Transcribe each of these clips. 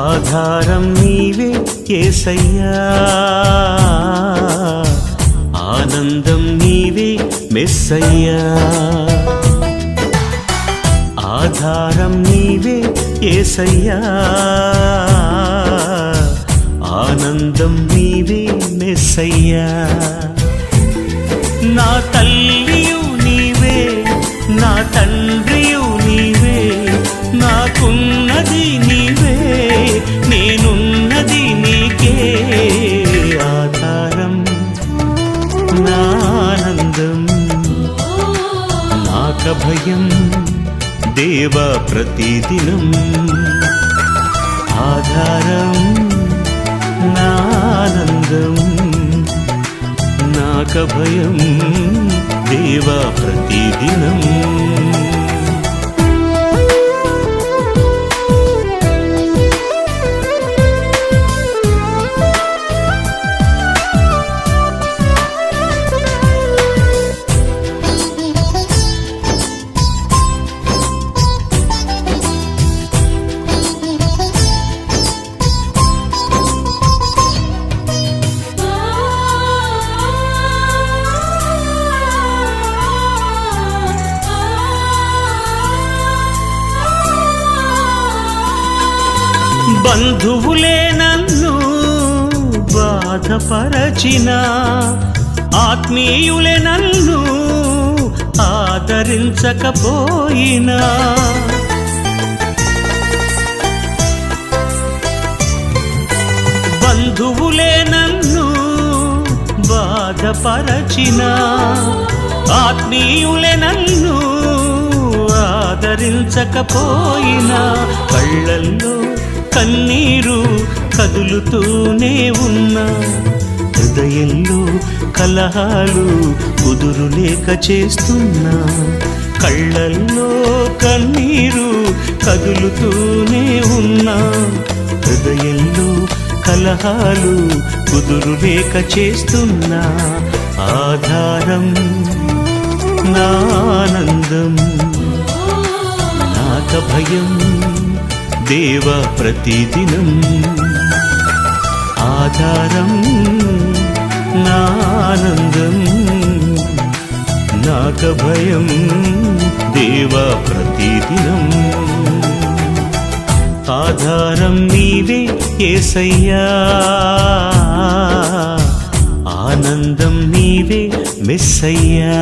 ఆధారం నీవే కేసయ్యా. ఆనందం నీవే మెస్సయ్యా. ఆధారం నీవే ఏసయ్యా ఆనందం నీవే మెస్సయ్యా. నా తల్లియు నీవే నా తండ్రి నా ఆనందం నాక భయం దేవ ప్రతిదినం. ఆధారం నానందం నాక భయం దేవ ప్రతిదినం. బంధువులే నన్ను బాధపరచిన ఆత్మీయులే నన్ను ఆదరించకపోయినా. బంధువులే నన్ను బాధపరచిన ఆత్మీయులే నన్ను ఆదరించకపోయినా. కళ్ళల్లో కన్నీరు కదులుతూనే ఉన్నా హృదయంలో కలహాలు కుదురులేక చేస్తున్నా కళ్ళల్లో కన్నీరు కదులుతూనే ఉన్నా హృదయంలో కలహాలు కుదురు లేక చేస్తున్నా ఆధారం నానందం నాక భయం. దేవ ప్రతిదినం. ఆధారం నానందం నాక భయం దేవ ప్రతిదినం. ఆధారం నీవే ఏసయ్యా ఆనందం నీవే మెస్సయ్యా.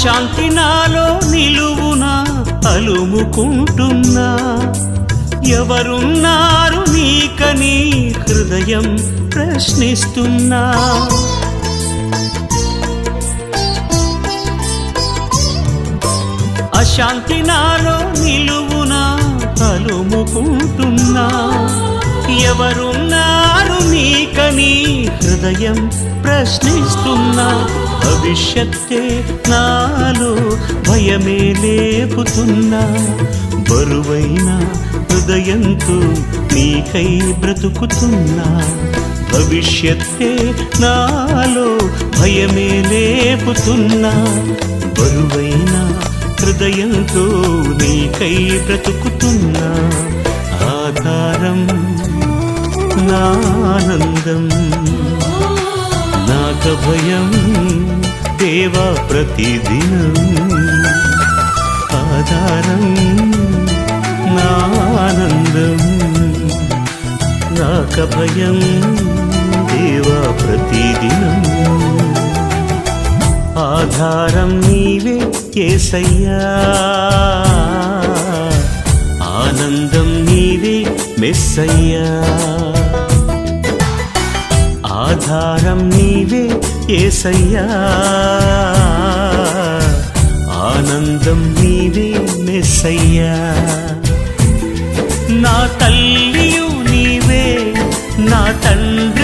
శాంతి నాలో నిలువునా అలుముకుంటున్నా? ఎవరున్నారు నీకని హృదయం ప్రశ్నిస్తున్నా? అశాంతి నాలో నిలువునా అలుముకుంటున్నా? ఎవరున్నారు నీకని హృదయం ప్రశ్నిస్తున్నా? భవిష్యత్తే నాలో భయమే లేపుతున్నా. బరువైన హృదయంతో నీకై బ్రతుకుతున్నా. భవిష్యత్తే నాలో భయమే లేపుతున్నా. బరువైన హృదయంతో నీకై బ్రతుకుతున్నా. ఆధారం నానందం నాక భయం దేవా ప్రతిదినం. ఆధారం నా ఆనందం నాక భయం దేవా ప్రతిదినం. ఆధారం నీవే కేసయ్యా. ఆనందం నీవే మెస్సయ్యా. ఆధారం నీవే ఏసయ్యా ఆనందం నీవే మెస్సయ్యా. నా తల్లియు నీవే నా తండ్రి